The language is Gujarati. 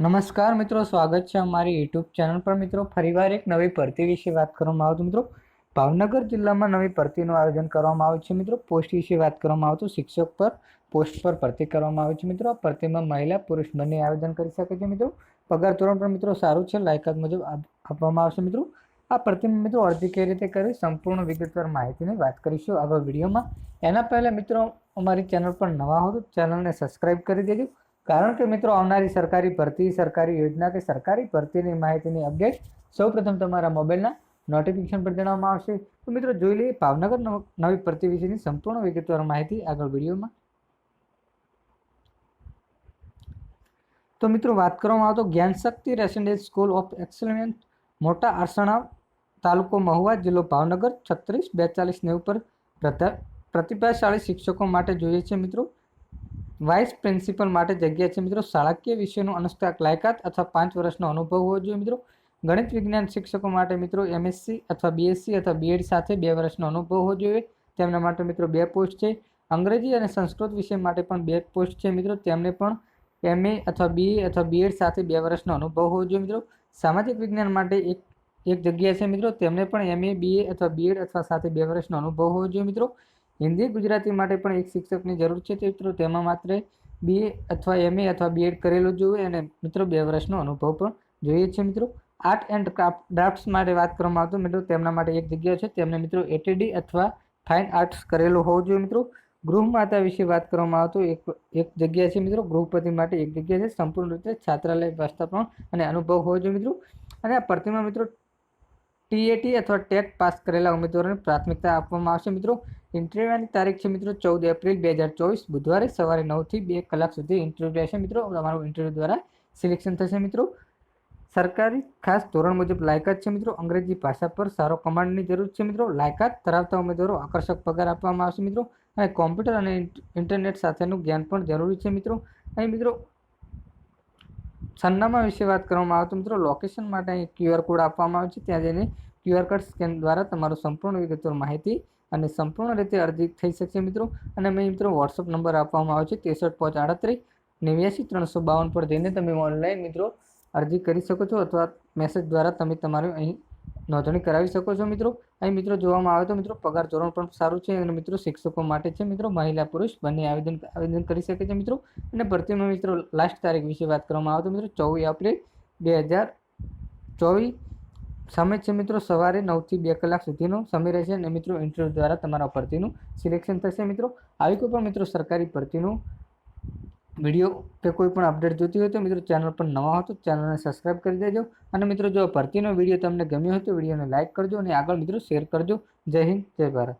નમસ્કાર મિત્રો, સ્વાગત છે અમારી યુટ્યુબ ચેનલ પર. મિત્રો, ફરીવાર એક નવી ભરતી વિશે વાત કરવામાં આવતું મિત્રો, ભાવનગર જિલ્લામાં નવી ભરતીનું આયોજન કરવામાં આવ્યું છે મિત્રો. પોસ્ટ વિશે વાત કરવામાં આવતું શિક્ષક પર પોસ્ટ પર ભરતી કરવામાં આવી છે મિત્રો. આ ભરતીમાં મહિલા પુરુષ બંને આયોજન કરી શકે છે મિત્રો. પગાર ધોરણ પણ મિત્રો સારું છે. લાયકાત મુજબ આપ- આપવામાં આવશે મિત્રો. આ ભરતીમાં મિત્રો અરજી કઈ રીતે કરવી સંપૂર્ણ વિગતવાર માહિતીની વાત કરીશું આગળ વિડીયોમાં. એના પહેલાં મિત્રો, અમારી ચેનલ પર નવા હો તો ચેનલને સબસ્ક્રાઇબ કરી દેજો. કારણ કે મિત્રો, આવનારી સરકારી ભરતી, સરકારી યોજના કે સરકારી ભરતીની માહિતીની અપડેટ સૌપ્રથમ તમારા મોબાઈલના નોટિફિકેશન પર જણાવવામાં આવશે. તો મિત્રો, જોઈ લઈએ ભાવનગર નવ- ભરતી વિશેની સંપૂર્ણ વિગતવાર માહિતી આગળ વિડીયોમાં. તો મિત્રો, વાત કરવામાં આવતો Gyanshakti residence school of excellence Mota Arsana તાલુકો મહુવા, જિલ્લો ભાવનગર, છત્રીસ બેતાલીસ નેવું પર પ્રતા- પ્રતિભાશાળી શિક્ષકો માટે જોઈએ છે મિત્રો. વાઇસ પ્રિન્સિપલ માટે જગ્યા છે મિત્રો શાળાકીય વિષયનું અનુષ્ઠાક લાયકાત અથવા પાંચ વર્ષનો અનુભવ હોવો જોઈએ મિત્રો. ગણિત વિજ્ઞાન શિક્ષકો માટે મિત્રો એમએસસી અથવા બીએસસી અથવા બીએડ સાથે બે વર્ષનો અનુભવ હોવો જોઈએ. તેમના માટે મિત્રો બે પોસ્ટ છે. અંગ્રેજી અને સંસ્કૃત વિષય માટે પણ બે પોસ્ટ છે મિત્રો. તેમને પણ એમએ અથવા બીએ અથવા બીએડ સાથે બે વર્ષનો અનુભવ હોવો જોઈએ મિત્રો. સામાજિક વિજ્ઞાન માટે એક એક જગ્યા છે મિત્રો. તેમને પણ એમએ બીએ અથવા બીએડ અથવા સાથે બે વર્ષનો અનુભવ હોવો જોઈએ મિત્રો. હિન્દી ગુજરાતી માટે પણ એક શિક્ષકની જરૂર છે મિત્રો. તેમાં માત્ર બીએ અથવા એમએ અથવા બીએડ કરેલું જોઈએ અને મિત્રો બે વર્ષનો અનુભવ પણ જોઈએ છે મિત્રો. આર્ટ એન્ડ ક્રાફ્ટ ડ્રાફ્ટ્સ માટે વાત કરવામાં આવતું મિત્રો, તેમના માટે એક જગ્યા છે. તેમને મિત્રો એટીડી અથવા ફાઇન આર્ટ્સ કરેલું હોવું જોઈએ મિત્રો. ગૃહમાતા વિશે વાત કરવામાં આવતું એક એક જગ્યા છે મિત્રો. ગૃહપતિ માટે એક જગ્યા છે. સંપૂર્ણ રીતે છાત્રાલય વ્યવસ્થાપન અને અનુભવ હોવો જોઈએ મિત્રો. અને આ ભરતીમાં મિત્રો ટીએટી અથવા ટેટ પાસ કરેલા ઉમેદવારોને પ્રાથમિકતા આપવામાં આવશે. મિત્રો ઇન્ટરવ્યુની તારીખ છે મિત્રો ચૌદ એપ્રિલ બે હજાર ચોવીસ. બુધવારે સવારે નવથી બે કલાક સુધી ઇન્ટરવ્યૂ રહેશે. મિત્રો, તમારું ઇન્ટરવ્યુ દ્વારા સિલેક્શન થશે. મિત્રો, સરકારી ખાસ ધોરણ મુજબ લાયકાત છે. મિત્રો, અંગ્રેજી ભાષા પર સારો કમાન્ડની જરૂર છે. મિત્રો, લાયકાત ધરાવતા ઉમેદવારો આકર્ષક પગાર આપવામાં આવશે. મિત્રો, અને કોમ્પ્યુટર અને ઇન્ટરનેટ સાથેનું જ્ઞાન પણ જરૂરી છે. મિત્રો, અહીં મિત્રો સરનામા વિશે વાત કરવામાં આવે તો મિત્રો લોકેશન માટે અહીં ક્યુઆર કોડ આપવામાં આવે છે. ત્યાં જઈને ક્યુઆર કોડ સ્કેન દ્વારા તમારું સંપૂર્ણ વિગતવાર માહિતી અને સંપૂર્ણ રીતે અરજી થઈ શકશે મિત્રો. અને મેં મિત્રો વોટ્સઅપ નંબર આપવામાં આવે છે, ત્રેસઠ પાંચ આડત્રીસ, નેવ્યાસી ત્રણસો બાવન પર જઈને તમે ઓનલાઈન મિત્રો અરજી કરી શકો છો અથવા મેસેજ દ્વારા તમે તમારું અહીં નોંધણી કરાવી શકો છો મિત્રો. અહીં મિત્રો જોવામાં આવે તો મિત્રો પગાર ધોરણ પણ સારું છે અને મિત્રો શિક્ષકો માટે છે મિત્રો મહિલા પુરુષ બંને આવેદન આવેદન કરી શકે છે મિત્રો. અને ભરતીમાં મિત્રો લાસ્ટ તારીખ વિશે વાત કરવામાં આવે તો મિત્રો ચોવીસ એપ્રિલ બે હજાર ચોવીસ. સમય છે મિત્રો સવારે નવથી બે કલાક સુધીનો સમય રહેશે અને મિત્રો ઇન્ટરવ્યૂ દ્વારા તમારા ભરતીનું સિલેક્શન થશે મિત્રો. આવી કોઈ પણ મિત્રો સરકારી ભરતીનું વીડિયો કે કોઈ પણ અપડેટ જોતી હોય તો મિત્રો ચેનલ પર નવા હો તો ચેનલને સબસ્ક્રાઇબ કરી દેજો. અને મિત્રો જો ભરતીનો વીડિયો તમને ગમ્યો હોય તો વિડીયોને લાઇક કરજો અને આગળ મિત્રો શેર કરજો. જય હિન્દ, જય ભારત.